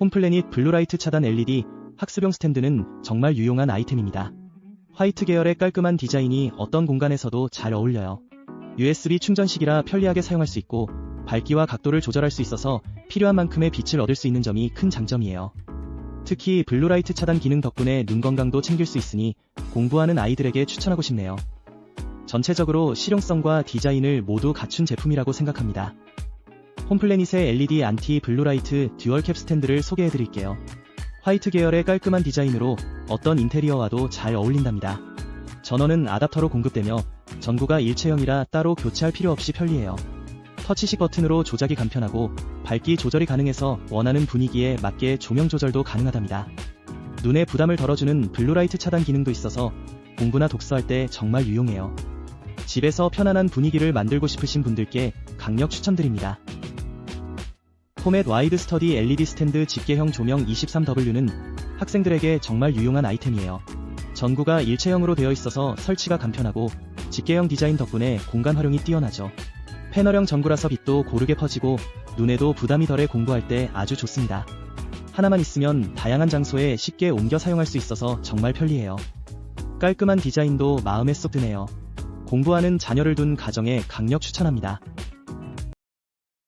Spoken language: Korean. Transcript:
홈플래닛 블루라이트 차단 LED 학습용 스탠드는 정말 유용한 아이템입니다. 화이트 계열의 깔끔한 디자인이 어떤 공간에서도 잘 어울려요. USB 충전식이라 편리하게 사용할 수 있고 밝기와 각도를 조절할 수 있어서 필요한 만큼의 빛을 얻을 수 있는 점이 큰 장점이에요. 특히 블루라이트 차단 기능 덕분에 눈 건강도 챙길 수 있으니 공부하는 아이들에게 추천하고 싶네요. 전체적으로 실용성과 디자인을 모두 갖춘 제품이라고 생각합니다. 홈플래닛의 LED 안티 블루라이트 듀얼 캡 스탠드를 소개해 드릴게요. 화이트 계열의 깔끔한 디자인으로 어떤 인테리어와도 잘 어울린답니다. 전원은 아답터로 공급되며 전구가 일체형이라 따로 교체할 필요 없이 편리해요. 터치식 버튼으로 조작이 간편하고 밝기 조절이 가능해서 원하는 분위기에 맞게 조명 조절도 가능하답니다. 눈에 부담을 덜어주는 블루라이트 차단 기능도 있어서 공부나 독서할 때 정말 유용해요. 집에서 편안한 분위기를 만들고 싶으신 분들께 강력 추천드립니다. 포맷 와이드 스터디 LED 스탠드 집게형 조명 23W는 학생들에게 정말 유용한 아이템이에요. 전구가 일체형으로 되어 있어서 설치가 간편하고 집게형 디자인 덕분에 공간 활용이 뛰어나죠. 패널형 전구라서 빛도 고르게 퍼지고 눈에도 부담이 덜해 공부할 때 아주 좋습니다. 하나만 있으면 다양한 장소에 쉽게 옮겨 사용할 수 있어서 정말 편리해요. 깔끔한 디자인도 마음에 쏙 드네요. 공부하는 자녀를 둔 가정에 강력 추천합니다.